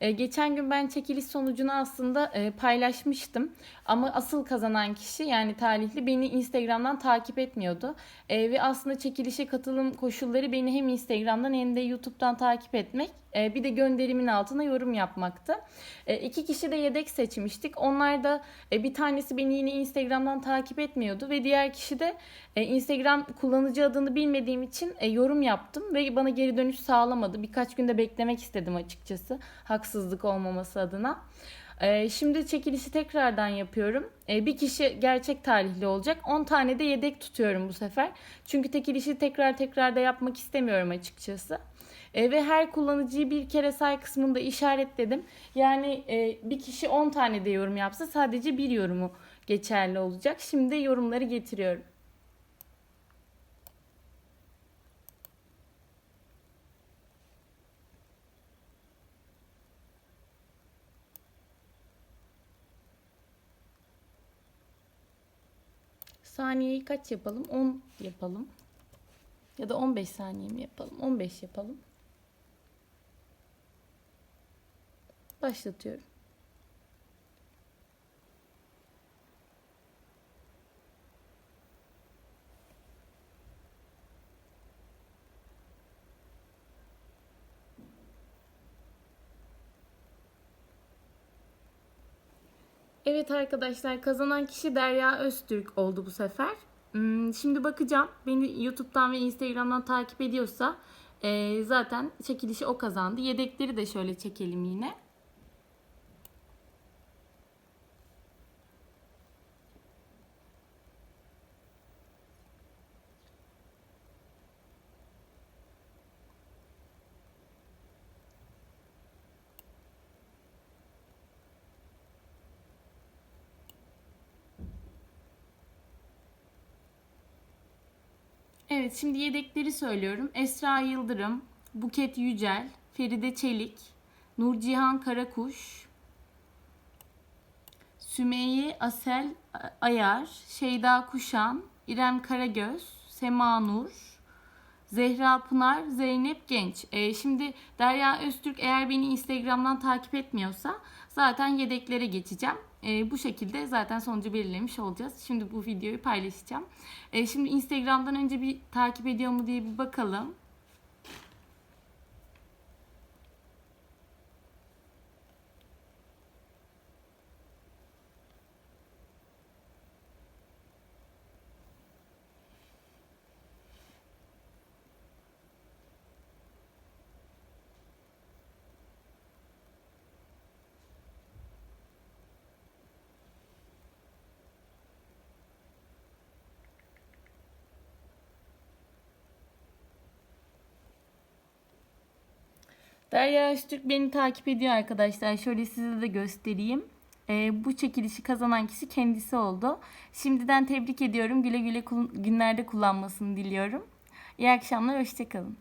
Ee, geçen gün ben çekiliş sonucunu aslında e, paylaşmıştım. Ama asıl kazanan kişi yani talihli beni Instagram'dan takip etmiyordu. E, ve aslında çekilişe katılım koşulları beni hem Instagram'dan hem de YouTube'dan takip etmek. e, bir de gönderimin altına yorum yapmaktı. E, iki kişi de yedek seçmiştik. Onlar da e, bir tanesi beni yine Instagram'dan takip etmiyordu ve diğer kişi de e, Instagram kullanıcı adını bilmediğim için e, yorum yaptım ve bana geri dönüş sağlamadı. Birkaç günde beklemek istedim açıkçası haksızlık olmaması adına. E, şimdi çekilişi tekrardan yapıyorum. E, bir kişi gerçek talihli olacak. 10 tane de yedek tutuyorum bu sefer. Çünkü çekilişi tekrar tekrar da yapmak istemiyorum açıkçası. E, ve her kullanıcıyı bir kere say kısmında işaretledim. Yani e, bir kişi 10 tane de yorum yapsa sadece bir yorumu geçerli olacak. Şimdi yorumları getiriyorum. Saniyeyi kaç yapalım? 10 yapalım. Ya da 15 saniye mi yapalım? 15 yapalım. Başlatıyorum. Evet arkadaşlar kazanan kişi Derya Öztürk oldu bu sefer. Hmm, Şimdi bakacağım. Beni YouTube'dan ve Instagram'dan takip ediyorsa e, zaten çekilişi o kazandı. Yedekleri de şöyle çekelim yine. Evet şimdi yedekleri söylüyorum. Esra Yıldırım, Buket Yücel, Feride Çelik, Nurcihan Karakuş, Sümeyye Asel Ayar, Şeyda Kuşan, İrem Karagöz, Sema Nur, Zehra Pınar, Zeynep Genç. Ee, şimdi Derya Öztürk eğer beni Instagram'dan takip etmiyorsa zaten yedeklere geçeceğim. Ee, bu şekilde zaten sonucu belirlemiş olacağız. Şimdi bu videoyu paylaşacağım. Ee, şimdi Instagram'dan önce bir takip ediyor mu diye bir bakalım. Derya Öztürk beni takip ediyor arkadaşlar. Şöyle size de göstereyim. Ee, bu çekilişi kazanan kişi kendisi oldu. Şimdiden tebrik ediyorum. Güle güle günlerde kullanmasını diliyorum. İyi akşamlar, hoşçakalın.